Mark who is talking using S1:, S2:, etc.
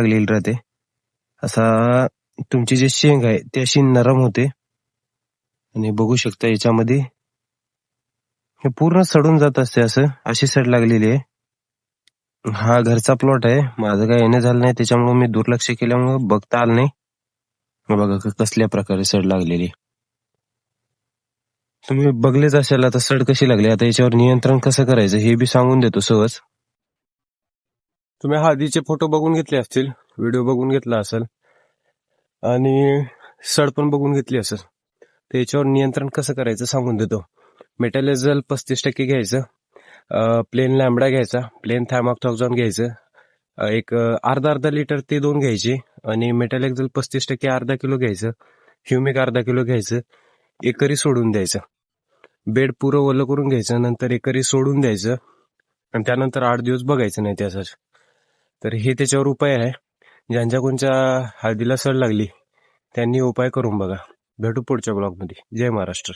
S1: लागलेली राहते. असा तुमची जी शेंग आहे ती अशी नरम होते. आणि बघू शकता याच्यामध्ये हे पूर्ण सडून जात असते असं अशी सड लागलेली आहे. हा घरचा प्लॉट आहे. माझं काय येणं झालं नाही त्याच्यामुळे मी दुर्लक्ष केल्यामुळे बघता आलं नाही. बघा कसल्या प्रकारे सड लागलेली आहे. तुम्ही बघलेच असेल आता सड कशी लागली? आता याच्यावर नियंत्रण कसं करायचं हे बी सांगून देतो सहज. तुम्ही हळदीचे फोटो बघून घेतले असतील व्हिडिओ बघून घेतला असेल आणि सड पण बघून घेतली असेल तर याच्यावर नियंत्रण कसं करायचं सांगून देतो. मेटॅलिझल पस्तीस टक्के घ्यायचं प्लेन लॅम्बडा घ्यायचा प्लेन थायमॉक्थॉक्झॉन घ्यायचं एक अर्धा अर्धा लिटर ते दोन घ्यायचे आणि मेटॅलिझल पस्तीस टक्के अर्धा किलो घ्यायचं ह्युमिक अर्धा किलो घ्यायचं एकरी सोडून द्यायचं. बेड पुरं ओलं करून घ्यायचं नंतर एकरी सोडून द्यायचं आणि त्यानंतर आठ दिवस बघायचं नाही त्यासाठी. तर हे त्याच्यावर उपाय आहे. ज्यांच्या कोणच्या हळदीला सड लागली त्यांनी उपाय करून बघा. भेटू पुढच्या ब्लॉगमध्ये. जय महाराष्ट्र.